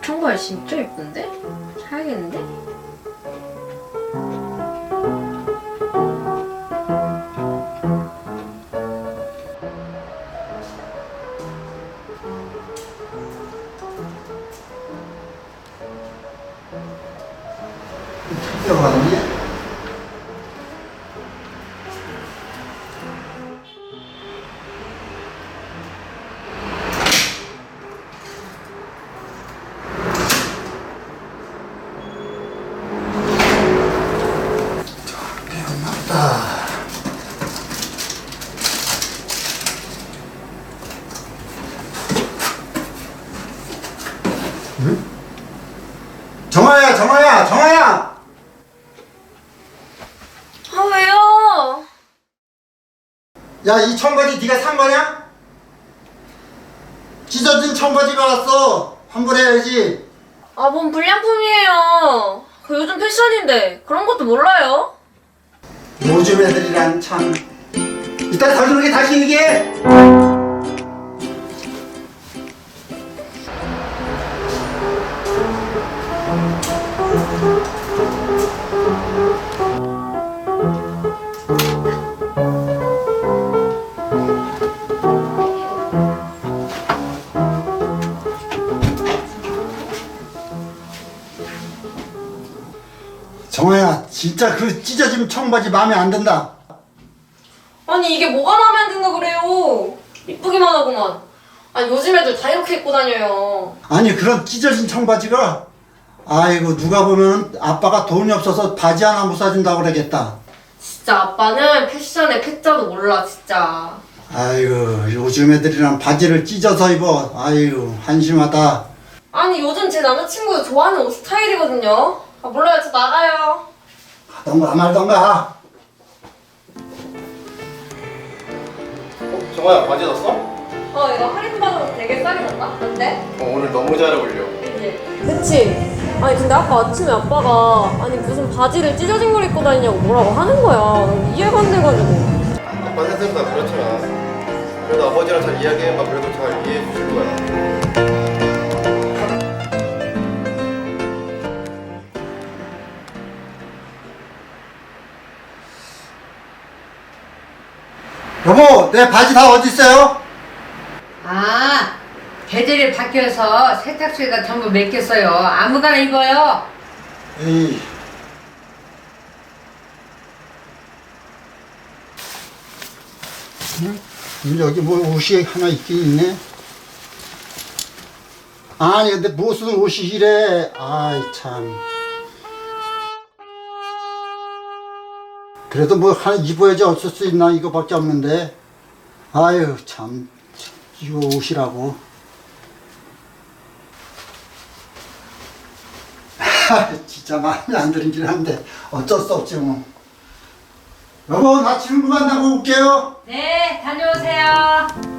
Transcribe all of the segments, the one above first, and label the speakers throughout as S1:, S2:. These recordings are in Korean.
S1: 청바지 진짜 예쁜데? 사야겠는데?
S2: 특별한 게
S1: 야, 이 청바지 네가 산 거냐? 찢어진 청바지가 왔어. 환불해야지.
S2: 아 뭔 불량품이에요. 그 요즘 패션인데 그런 것도 몰라요?
S1: 요즘 애들이란 참. 이따 더 들게 다시 얘기해. 진짜 그 찢어진 청바지 마음에 안 든다.
S2: 아니 이게 뭐가 마음에 안 든다 그래요? 이쁘기만 하구만. 아니 요즘 애들 다 이렇게 입고 다녀요.
S1: 아니 그런 찢어진 청바지가 아이고 누가 보면 아빠가 돈이 없어서 바지 하나 못 사준다고 그러겠다
S2: 진짜 아빠는 패션의 패자도 몰라 진짜.
S1: 아이고 요즘 애들이랑 바지를 찢어서 입어 아이고 한심하다
S2: 아니 요즘 제 남자친구가 좋아하는 옷 스타일이거든요. 아 몰라요 저 나가요.
S1: 가던가 말던가
S3: 어? 정아야 바지 샀어?
S2: 어 이거 할인 받아서 되게 싸게 샀다. 어때?
S3: 어, 오늘 너무 잘 어울려
S2: 그치? 그치? 아니 근데 아까 아침에 아빠가 아니 무슨 바지를 찢어진 걸 입고 다니냐고 뭐라고 하는 거야. 이해가 안 돼가지고.
S3: 아빠 세상 다 그렇잖아 그래도 아버지랑 잘 이야기해봐 그래도 잘 이해해 주실 거야
S1: 여보 내 바지 다 어디 있어요?
S4: 아, 계절이 바뀌어서 세탁소에다 전부 맡겼어요. 아무거나 입어요.
S1: 에이 응? 여기 뭐 옷이 하나 있긴 있네 아니 근데 무슨 옷이 이래 아이 참 그래도 뭐 하나 입어야지 어쩔 수 있나? 이거밖에 없는데. 아유 참. 이거 옷이라고. 하, 진짜 마음에 안 들긴 한데 어쩔 수 없지 뭐. 여보 나 친구 만나고 올게요.
S4: 네, 다녀오세요.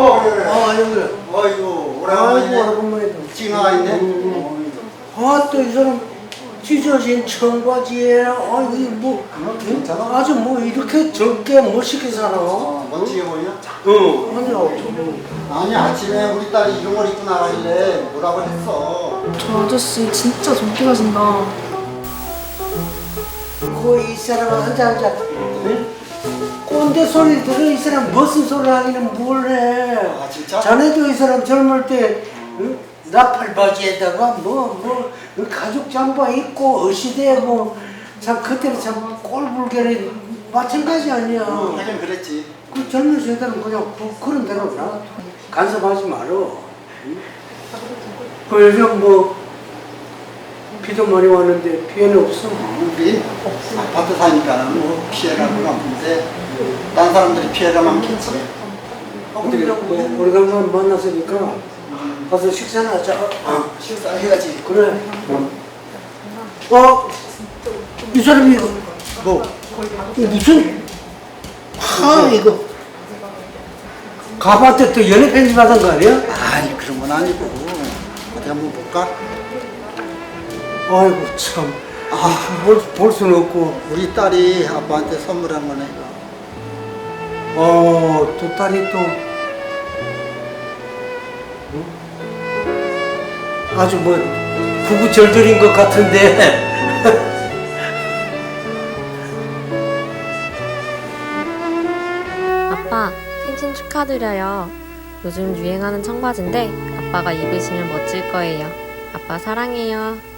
S1: 어, 그래.
S5: 아, 여기.
S1: 어이구
S5: 아이고,
S1: 오래간만이네
S5: 오랜만이다.
S1: 찡아 있네
S5: 아, 또 이 사람 찢어진 청바지에, 아, 이 뭐,
S1: 괜찮아?
S5: 아주 뭐 이렇게 적게 멋있게 살아.
S1: 어, 멋지게 보이냐?
S5: 응. 아니, 어쩌고.
S1: 아니 아침에 우리 딸이 이런 걸 입고 나가길래 뭐라고 했어
S6: 저 아저씨 진짜 젊게 가신다.
S5: 그이 사람 앉아, 앉아. 응? 꼰대 소리 들어, 이 사람 무슨 소리 하기는 뭘 해.
S1: 아 진짜?
S5: 자네도 이 사람 젊을 때, 응? 나팔 바지에다가 뭐, 뭐, 그 가죽 잠바 입고, 어시대 뭐, 참, 그때는 참 꼴불견이 마찬가지 아니야.
S1: 응, 하긴 그랬지
S5: 그 젊은 세대는 그냥 그, 그런 대로 나 간섭하지 말어. 응? 그 요즘 뭐 비도 많이 왔는데 피해는 없어.
S1: 우리 아파트 사니까 뭐 피해가 별로 없는데 딴 사람들이 피해가 많겠지
S5: 어떻게 뭐 오래간만에 만났으니까 가서 식사나 하자.
S1: 어, 식사해야지
S5: 그래. 어? 이 사람이
S1: 뭐?
S5: 이 무슨 하 이거 가봤자 또 연애 편지 받은 거 아니야?
S1: 아니 그런 건 아니고 어디 한번 볼까?
S5: 아이고 참. 아, 볼, 볼 수는 없고.
S1: 우리 딸이 아빠한테 선물한 거네 이거.
S5: 어, 또 딸이 또. 응? 아주 뭐, 부부 절절인 것 같은데.
S2: 아빠, 생신 축하드려요. 요즘 유행하는 청바지인데 아빠가 입으시면 멋질 거예요. 아빠 사랑해요.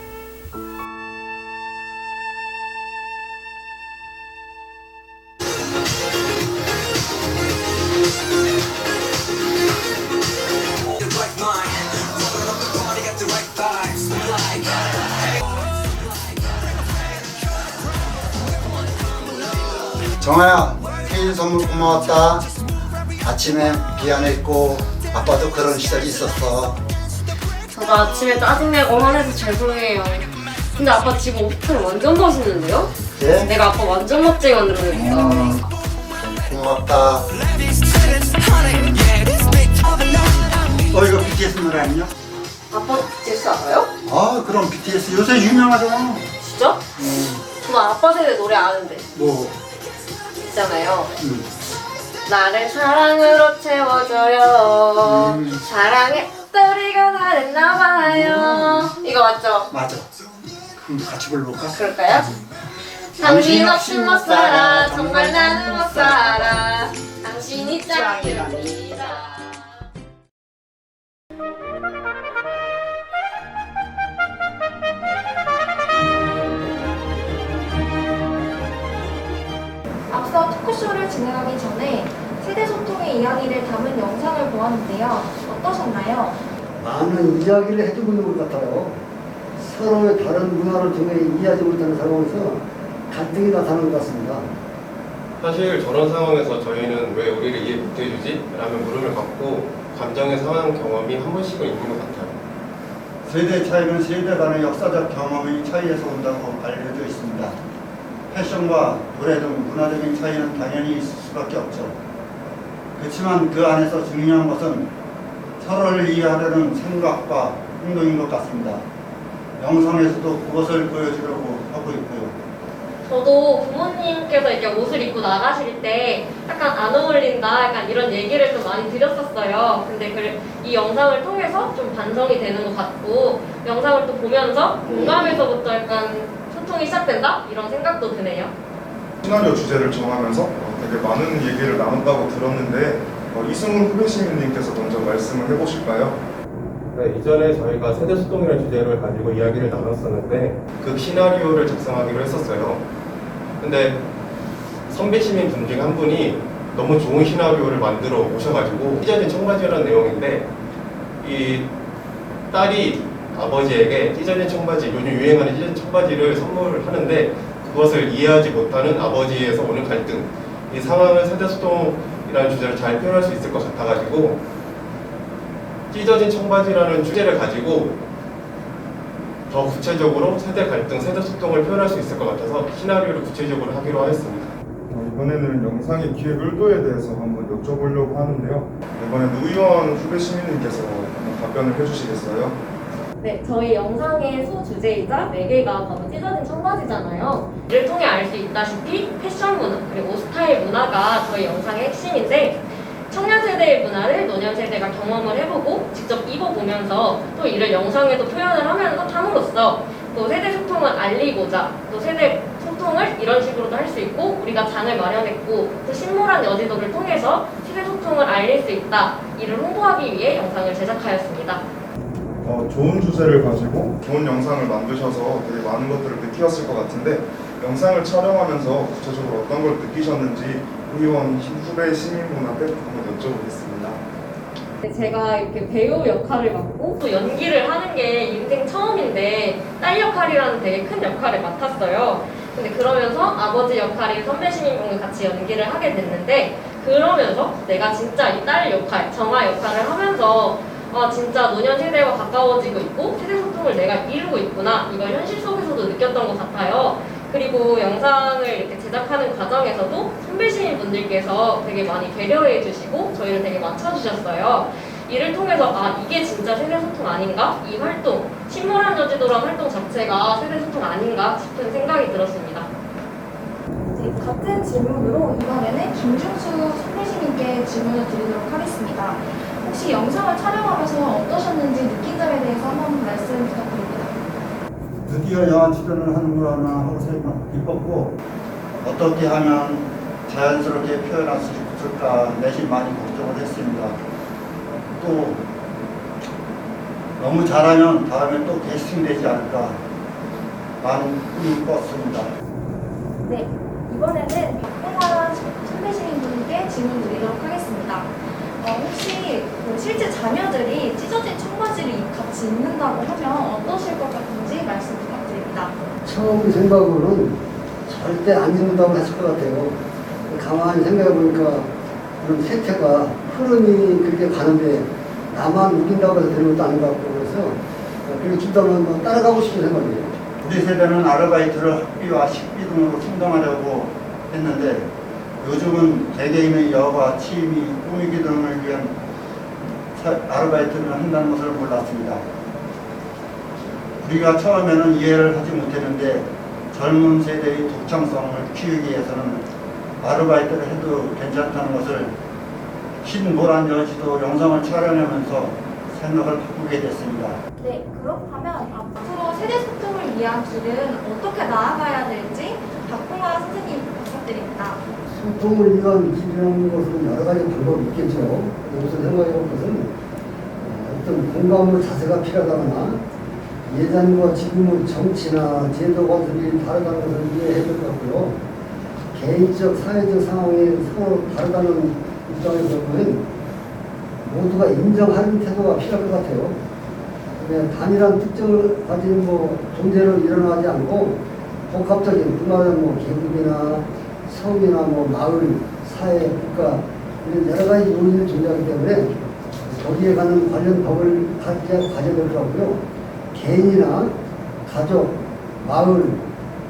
S1: 정아야 생일 선물 고마웠다. 아침에 비안 했고 아빠도 그런 시절이 있었어.
S2: 저도 아침에 짜증내고 화내서 죄송해요. 근데 아빠 지금 옷을 완전 멋있는데요?
S1: 예?
S2: 내가 아빠 완전 멋지게 만들어냈다.
S1: 어, 고맙다. 어 이거 BTS 노래 아니냐?
S2: 아빠 BTS 알아요?
S1: 아 그럼 BTS 요새 유명하잖아.
S2: 진짜? 저 아빠 세대 노래 아는데
S1: 뭐
S2: 있잖아요.
S1: 음.
S2: 나를 사랑으로 채워줘요.
S1: 음.
S2: 사랑의 또리가 나를 나봐요. 이거 맞죠?
S1: 맞아. 그럼 같이 불러볼까?
S2: 그럴까요? 당신 없이 못 살아 정말 나는 못 살아 당신이 짱이랍니다
S6: 진행하기 전에 세대 소통의 이야기를 담은 영상을 보았는데요. 어떠셨나요?
S7: 많은 이야기를 해주고 있는 것 같아요. 서로의 다른 문화를 통해 이해하지 못하는 상황에서 갈등이 나타나는 것 같습니다.
S3: 사실 저런 상황에서 저희는 왜 우리를 이해 못해주지? 라는 물음을 갖고 감정의 상황 경험이 한 번씩은 있는 것 같아요.
S1: 세대 차이는 세대 간의 역사적 경험의 차이에서 온다고 알려져 있습니다. 패션과 노래 등 문화적인 차이는 당연히 있을 수밖에 없죠. 그렇지만 그 안에서 중요한 것은 서로를 이해하려는 생각과 행동인 것 같습니다. 영상에서도 그것을 보여주려고 하고 있고요.
S2: 저도 부모님께서 이렇게 옷을 입고 나가실 때 약간 안 어울린다 약간 이런 얘기를 좀 많이 드렸었어요 근데 그, 이 영상을 통해서 좀 반성이 되는 것 같고 영상을 또 보면서 공감에서부터 약간 소통이 시작된다? 이런 생각도 드네요
S8: 시나리오 주제를 정하면서 어, 되게 많은 얘기를 나눴다고 들었는데 어, 이승훈 후배 시민님께서 먼저 말씀을 해보실까요?
S3: 네, 이전에 저희가 세대 소통이라는 주제를 가지고 이야기를 나눴었는데 그 시나리오를 작성하기로 했었어요. 근데 선배 시민 분 중에 한 분이 너무 좋은 시나리오를 만들어 오셔가지고 찢어진 청바지라는 내용인데 이 딸이 아버지에게 찢어진 청바지, 요즘 유행하는 찢어진 청바지를 선물을 하는데 그것을 이해하지 못하는 아버지에서 오는 갈등 이 상황을 세대 소통이라는 주제를 잘 표현할 수 있을 것 같아가지고 찢어진 청바지라는 주제를 가지고 더 구체적으로 세대 갈등, 세대 소통을 표현할 수 있을 것 같아서 시나리오를 구체적으로 하기로 하였습니다.
S8: 어, 이번에는 영상의 기획 의도에 대해서 한번 여쭤보려고 하는데요. 이번에 노 의원 후배 시민님께서 한번 답변을 해주시겠어요?
S2: 네, 저희 영상의 소주제이자 매개가 바로 찢어진 청바지잖아요. 이를 통해 알수 있다시피 패션 문화 그리고 스타일 문화가 저희 영상의 핵심인데 청년 세대의 문화를 노년 세대가 경험을 해보고 직접 입어보면서 또 이를 영상에도 표현을 하면서 함으로써 또 세대 소통을 알리고자 또 세대 소통을 이런 식으로도 할 수 있고 우리가 장을 마련했고 또 신물한 여지도를 통해서 세대 소통을 알릴 수 있다 이를 홍보하기 위해 영상을 제작하였습니다.
S8: 어, 좋은 주제를 가지고 좋은 영상을 만드셔서 되게 많은 것들을 느끼셨을 것 같은데 영상을 촬영하면서 구체적으로 어떤 걸 느끼셨는지 의원 후배 시민분한테 한번 여쭤보겠습니다.
S2: 네, 제가 이렇게 배우 역할을 맡고 또 연기를 하는 게 인생 처음인데 딸 역할이라는 되게 큰 역할을 맡았어요. 근데 그러면서 아버지 역할인 선배 시민분과 같이 연기를 하게 됐는데 그러면서 내가 진짜 이 딸 역할, 정아 역할을 하면서 아 진짜 노년 세대와 가까워지고 있고 세대 소통을 내가 이루고 있구나 이걸 현실 속에서도 느꼈던 것 같아요. 그리고 영상을 이렇게 제작하는 과정에서도 선배 시민분들께서 되게 많이 배려해 주시고 저희를 되게 맞춰주셨어요. 이를 통해서 아 이게 진짜 세대 소통 아닌가? 이 활동, 신물한 여지도란 활동 자체가 세대 소통 아닌가 싶은 생각이 들었습니다.
S6: 네, 같은 질문으로 이번에는 김중수 선배시민께 질문을 드리도록 하겠습니다. 혹시 영상을 촬영하면서 어떠셨는지 느낀 점에 대해서 한번 말씀 부탁드립니다.
S9: 드디어 영화 출연을 하는구나 하고 생각 기뻤고 어떻게 하면 자연스럽게 표현할 수 있을까 내심 많이 걱정을 했습니다. 또 너무 잘하면 다음에 또 캐스팅 되지 않을까 많은 꿈을 꿨습니다.
S6: 네, 이번에는 박봉환 선배시민분께 질문 드리도록 하겠습니다. 어, 혹시 그 실제 자녀들이 찢어진 청바지를 같이 입는다고 하면 어떠실 것 같은지 말씀 부탁드립니다.
S7: 처음 생각으로는 절대 안 입는다고 했을 것 같아요. 가만히 생각해 보니까 그런 세태가 흐름이 그렇게 가는데 나만 웃긴다고 해서 되는 것도 아닌 것 같고 그래서 그렇게 준다면 뭐 따라가고 싶은 생각이에요.
S9: 우리 세대는 아르바이트를 학비와 식비 등으로 충당하려고 했는데 요즘은 개개인의 여가, 취미, 꾸미기 등을 위한 사- 아르바이트를 한다는 것을 몰랐습니다. 우리가 처음에는 이해를 하지 못했는데 젊은 세대의 독창성을 키우기 위해서는 아르바이트를 해도 괜찮다는 것을 신보란 여지도 영상을 촬영하면서 생각을 바꾸게 됐습니다.
S6: 네, 그렇다면 앞으로 세대 소통을 위한 길은 어떻게 나아가야 될지 박봉환 선생님 부탁드립니다.
S7: 소통을 위한 길이라는 것은 여러 가지 방법이 있겠죠. 여기서 생각해 볼 것은 어, 어떤 공감의 자세가 필요하다거나 예전과 지금의 정치나 제도 관습이 다르다는 것을 이해해야 될 것 같고요. 개인적, 사회적 상황이 서로 다르다는 입장에서 보면 모두가 인정하는 태도가 필요할 것 같아요. 근데 단일한 특정을 가진 뭐 존재로 일어나지 않고 복합적인 그말은 뭐 계급이나 성이나 뭐 마을, 사회, 국가 이런 여러 가지 요인이 존재하기 때문에 거기에 가는 관련 법을 가져야, 가져야 될 거고요. 개인이나 가족, 마을,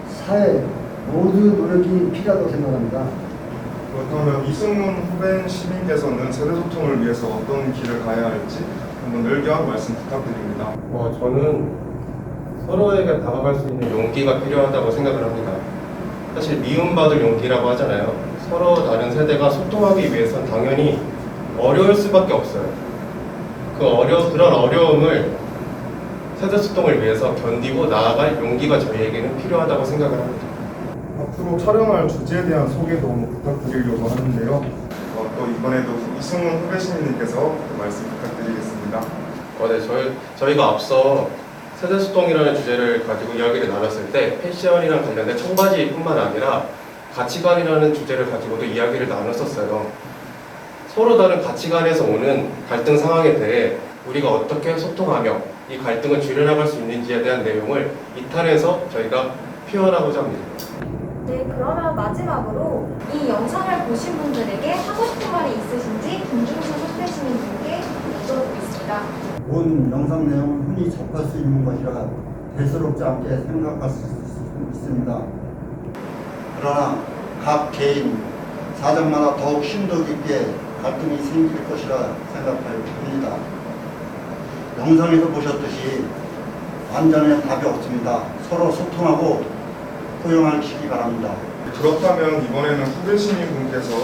S7: 사회 모두 노력이 필요하다고 생각합니다.
S8: 그렇다면 이승문 후배 시민께서는 세대 소통을 위해서 어떤 길을 가야 할지 한번 의견 말씀 부탁드립니다.
S3: 어, 저는 서로에게 다가갈 수 있는 용기가 필요하다고 생각을 합니다. 사실 미움받을 용기라고 하잖아요. 서로 다른 세대가 소통하기 위해선 당연히 어려울 수밖에 없어요. 그 어려 그런 어려움을 세대 소통을 위해서 견디고 나아갈 용기가 저희에게는 필요하다고 생각을 합니다.
S8: 앞으로 촬영할 주제에 대한 소개도 부탁드리려고 하는데요. 어, 또 이번에도 이승문 후배 시민님께서 그 말씀 부탁드리겠습니다.
S3: 어, 네, 저희, 저희가 앞서 세대소통이라는 주제를 가지고 이야기를 나눴을 때 패션이랑 관련된 청바지뿐만 아니라 가치관이라는 주제를 가지고도 이야기를 나눴었어요. 서로 다른 가치관에서 오는 갈등 상황에 대해 우리가 어떻게 소통하며 이 갈등을 줄여나갈 수 있는지에 대한 내용을 이탄에서 저희가 표현하고자 합니다.
S6: 네, 그러면 마지막으로 이 영상을 보신 분들에게 하고 싶은 말이 있으신지 김중수 선배시민분께 여쭤보겠습니다.
S9: 본 영상 내용은 흔히 접할 수 있는 것이라 대수롭지 않게 생각할 수 있- 있습니다. 그러나 각 개인 사정마다 더욱 심도 깊게 갈등이 생길 것이라 생각합니다. 영상에서 보셨듯이 완전한 답이 없습니다. 서로 소통하고 포용하시기 바랍니다.
S8: 그렇다면 이번에는 후배 시민분께서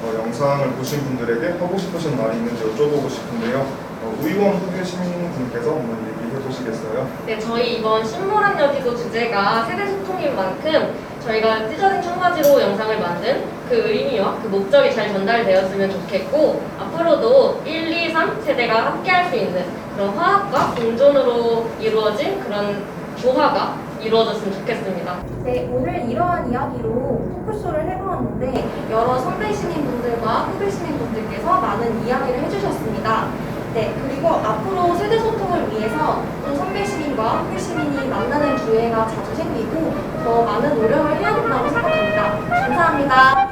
S8: 어, 영상을 보신 분들에게 하고 싶으신 말이 있는지 여쭤보고 싶은데요. 어, 의원 후배 시민분께서 한번 얘기해 보시겠어요?
S2: 네, 저희 이번 신모란 여지도 주제가 세대 소통인 만큼 저희가 찢어진 청바지로 영상을 만든 그 의미와 그 목적이 잘 전달되었으면 좋겠고 앞으로도 1, 2, 3 세대가 함께할 수 있는 그런 화합과 공존으로 이루어진 그런 조화가 이루어졌으면 좋겠습니다.
S6: 네, 오늘 이러한 이야기로 토크쇼를 해보았는데 여러 선배 시민분들과 후배 시민분들께서 많은 이야기를 해주셨습니다. 네, 그리고 앞으로 세대 소통을 위해서 또 선배 시민과 후배 시민이 만나는 기회가 자주 생기고 더 많은 노력을 해야 된다고 생각합니다. 감사합니다.